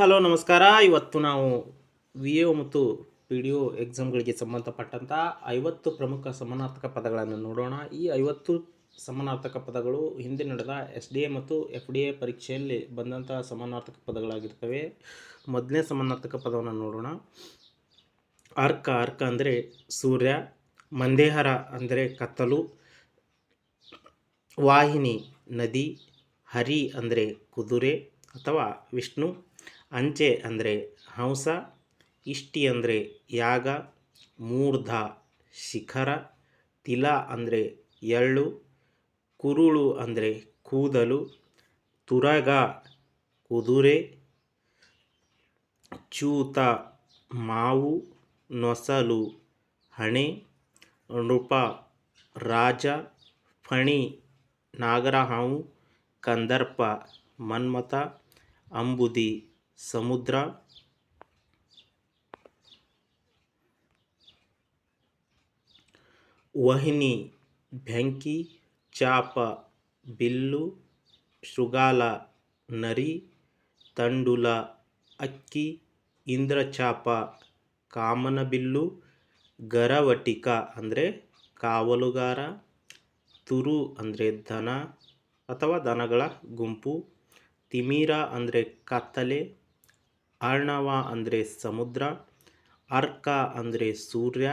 Hello, ನಮಸ್ಕಾರ. ಇವತ್ತು ನಾವು ವಿ ಎ ಮತ್ತು ಪಿ ಡಿ ಒ ಎಕ್ಸಾಮ್ಗಳಿಗೆ ಸಂಬಂಧಪಟ್ಟಂಥ ಐವತ್ತು ಪ್ರಮುಖ ಸಮಾನಾರ್ಥಕ ಪದಗಳನ್ನು ನೋಡೋಣ. ಈ ಐವತ್ತು ಸಮಾನಾರ್ಥಕ ಪದಗಳು ಹಿಂದೆ ನಡೆದ ಎಸ್ ಡಿ ಎ ಮತ್ತು ಎಫ್ ಡಿ ಎ ಪರೀಕ್ಷೆಯಲ್ಲಿ ಬಂದಂತಹ ಸಮಾನಾರ್ಥಕ ಪದಗಳಾಗಿರ್ತವೆ. ಮೊದಲನೇ ಸಮಾನಾರ್ಥಕ ಪದವನ್ನು ನೋಡೋಣ. ಅರ್ಕ ಅರ್ಕ ಅಂದರೆ ಸೂರ್ಯ, ಮಂದೇಹರ ಅಂದರೆ ಕತ್ತಲು, ವಾಹಿನಿ ನದಿ, ಹರಿ ಅಂದರೆ ಕುದುರೆ ಅಥವಾ ವಿಷ್ಣು ಅಂಚೆ ಅಂದರೆ ಹಂಸ, ಇಷ್ಟಿ ಅಂದರೆ ಯಾಗ, ಮೂರ್ಧ ಶಿಖರ, ತಿಲ ಅಂದರೆ ಎಳ್ಳು, ಕುರುಳು ಅಂದರೆ ಕೂದಲು, ತುರಗ ಕುದುರೆ, ಚೂತ ಮಾವು, ನೊಸಲು ಹಣೆ, ನೃಪ ರಾಜ, ಫಣಿ ನಾಗರಹಾವು, ಕಂದರ್ಪ ಮನ್ಮಥ, ಅಂಬುದಿ ಸಮುದ್ರ. ವಹಿನಿ ಬೆಂಕಿ ಚಾಪ ಬಿಲ್ಲು, ಶೃಗಾಲ ನರಿ, ತಂಡುಲ ಅಕ್ಕಿ, ಇಂದ್ರಚಾಪ ಕಾಮನಬಿಲ್ಲು, ಗರವಟಿಕ ಅಂದರೆ ಕಾವಲುಗಾರ, ತುರು ಅಂದರೆ ದನ ಅಥವಾ ದನಗಳ ಗುಂಪು, ತಿಮೀರ ಅಂದರೆ ಕತ್ತಲೆ ಅರ್ಣವ ಅಂದರೆ ಸಮುದ್ರ ಅರ್ಕ ಅಂದರೆ ಸೂರ್ಯ,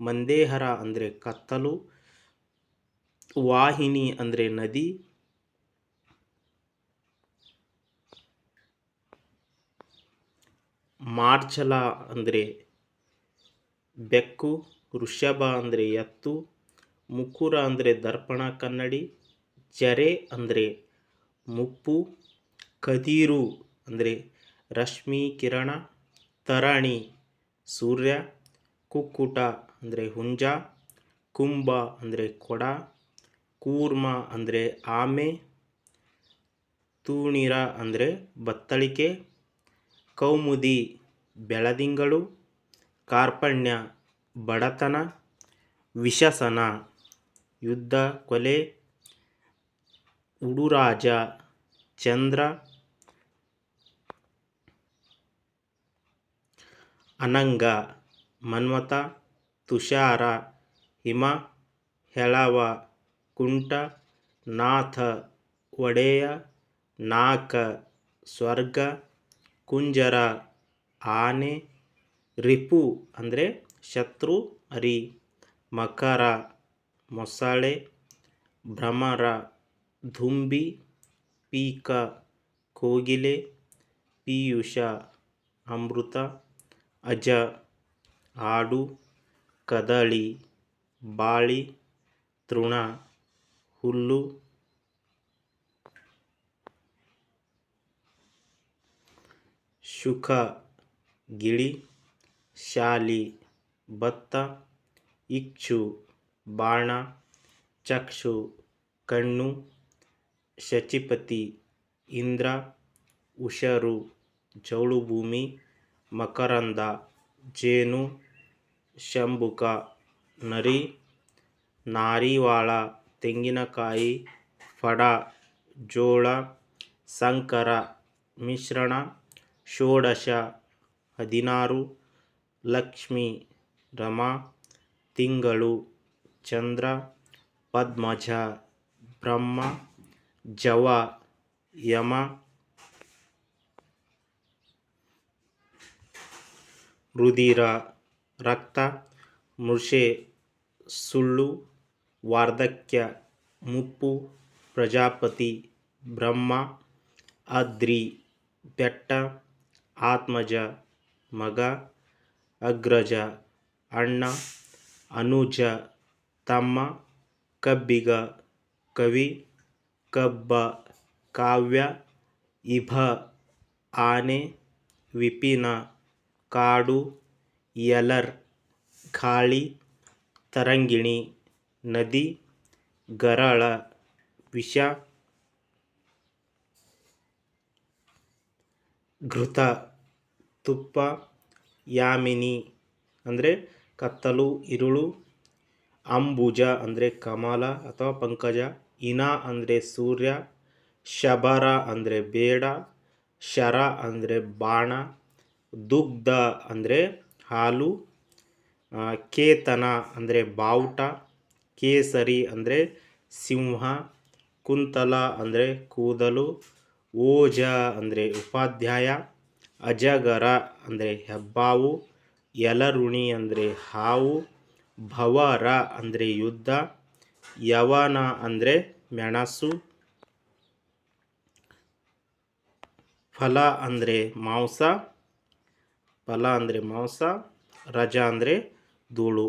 ಮಂದೇಹರ ಅಂದರೆ ಕತ್ತಲು, ವಾಹಿನಿ ಅಂದರೆ ನದಿ. ಮಾರ್ಚಲ ಅಂದರೆ ಬೆಕ್ಕು, ವೃಷಭ ಅಂದರೆ ಎತ್ತು, ಮುಕುರ ಅಂದರೆ ದರ್ಪಣ ಕನ್ನಡಿ, ಜರೆ ಅಂದರೆ ಮುಪ್ಪು, ಕದಿರು ಅಂದರೆ ರಶ್ಮಿ, ಕಿರಣ, ತರಣಿ, ಸೂರ್ಯ, ಕುಕ್ಕುಟ ಅಂದರೆ ಹುಂಜ, ಕುಂಭ ಅಂದರೆ ಕೊಡ, ಕೂರ್ಮ ಅಂದರೆ ಆಮೆ, ತೂಣಿರ ಅಂದರೆ ಬತ್ತಳಿಕೆ, ಕೌಮುದಿ, ಬೆಳದಿಂಗಳು, ಕಾರ್ಪಣ್ಯ, ಬಡತನ, ವಿಷಸನ, ಯುದ್ಧ, ಕೊಲೆ, ಉಡುರಾಜ, ಚಂದ್ರ ಅನಂಗ, ಮನ್ಮಥ, ತುಷಾರ, ಹಿಮ, ಹೆಳವ, ಕುಂಟ, ನಾಥ, ಒಡೆಯ, ನಾಕ, ಸ್ವರ್ಗ, ಕುಂಜರ, ಆನೆ, ರಿಪು ಅಂದರೆ ಶತ್ರು, ಅರಿ, ಮಕರ, ಮೊಸಳೆ, ಭ್ರಮರ, ದುಂಬಿ, ಪೀಕ, ಕೋಗಿಲೆ, ಪೀಯೂಷ, ಅಮೃತ. ಅಜ, ಆಡು, ಕದಳಿ, ಬಾಳಿ, ತೃಣ, ಹುಲ್ಲು. ಶುಕ ಗಿಳಿ, ಶಾಲಿ ಭತ್ತ ಇಕ್ಷು, ಬಾಣ, ಚಕ್ಷು, ಕಣ್ಣು, ಶಚಿಪತಿ, ಇಂದ್ರ, ಉಷರು ಜೌಳುಭೂಮಿ ಮಕರಂದ, ಜೇನು, ಶಂಭುಕ, ನರಿ, ನಾರಿವಾಳ, ತೆಂಗಿನಕಾಯಿ, ಫಡ, ಜೋಳ, ಸಂಕರ, ಮಿಶ್ರಣ, ಷೋಡಶ, ಹದಿನಾರು, ಲಕ್ಷ್ಮಿ, ರಮ, ತಿಂಗಳು, ಚಂದ್ರ, ಪದ್ಮಜ, ಬ್ರಹ್ಮ, ಜವ, ಯಮ ರುಧಿರ, ರಕ್ತ, ಮೃಷೆ, ಸುಳ್ಳು, ವಾರ್ಧಕ್ಯ, ಮುಪ್ಪು, ಪ್ರಜಾಪತಿ, ಬ್ರಹ್ಮ, ಅದ್ರಿ, ಬೆಟ್ಟ, ಆತ್ಮಜ, ಮಗ, ಅಗ್ರಜ, ಅಣ್ಣ, ಅನುಜ, ತಮ್ಮ, ಕಬ್ಬಿಗ, ಕವಿ, ಕಬ್ಬ, ಕಾವ್ಯ, ಇಭ, ಆನೆ, ವಿಪಿನ. ಕಾಡು, ಯಲರ್ ಗಾಳಿ ತರಂಗಿಣಿ, ನದಿ, ಗರಳ, ವಿಷ, ಘೃತ, ತುಪ್ಪ, ಯಾಮಿನಿ ಅಂದರೆ ಕತ್ತಲು, ಇರುಳು, ಅಂಬುಜ ಅಂದರೆ ಕಮಲ ಅಥವಾ ಪಂಕಜ, ಇನ ಅಂದರೆ ಸೂರ್ಯ, ಶಬರ ಅಂದರೆ ಬೇಡ, ಶರ ಅಂದರೆ ಬಾಣ ದುಗ್ಧ ಅಂದರೆ ಹಾಲು ಕೇತನ ಅಂದರೆ ಬಾವುಟ, ಕೇಸರಿ ಅಂದರೆ ಸಿಂಹ, ಕುಂತಲ ಅಂದರೆ ಕೂದಲು, ಓಜ ಅಂದರೆ ಉಪಾಧ್ಯಾಯ, ಅಜಗರ ಅಂದರೆ ಹೆಬ್ಬಾವು, ಯಲರುಣಿ ಅಂದರೆ ಹಾವು, ಭವರ ಅಂದರೆ ಯುದ್ಧ, ಯವನ ಅಂದರೆ ಮೆಣಸು, ಫಲ ಅಂದರೆ ಮಾಂಸ ಫಲ ಅಂದರೆ ಮಾಂಸ, ರಜ ಅಂದರೆ ಧೂಳು.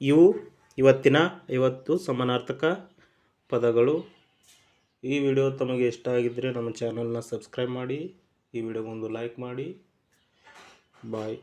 ಇವು ಇವತ್ತಿನ ಐವತ್ತು ಸಮಾನಾರ್ಥಕ ಪದಗಳು. ಈ ವಿಡಿಯೋ ತಮಗೆ ಇಷ್ಟ ಆಗಿದ್ದರೆ ನಮ್ಮ ಚಾನಲ್ನ ಸಬ್ಸ್ಕ್ರೈಬ್ ಮಾಡಿ, ಈ ವಿಡಿಯೋಗೊಂದು ಲೈಕ್ ಮಾಡಿ. ಬಾಯ್.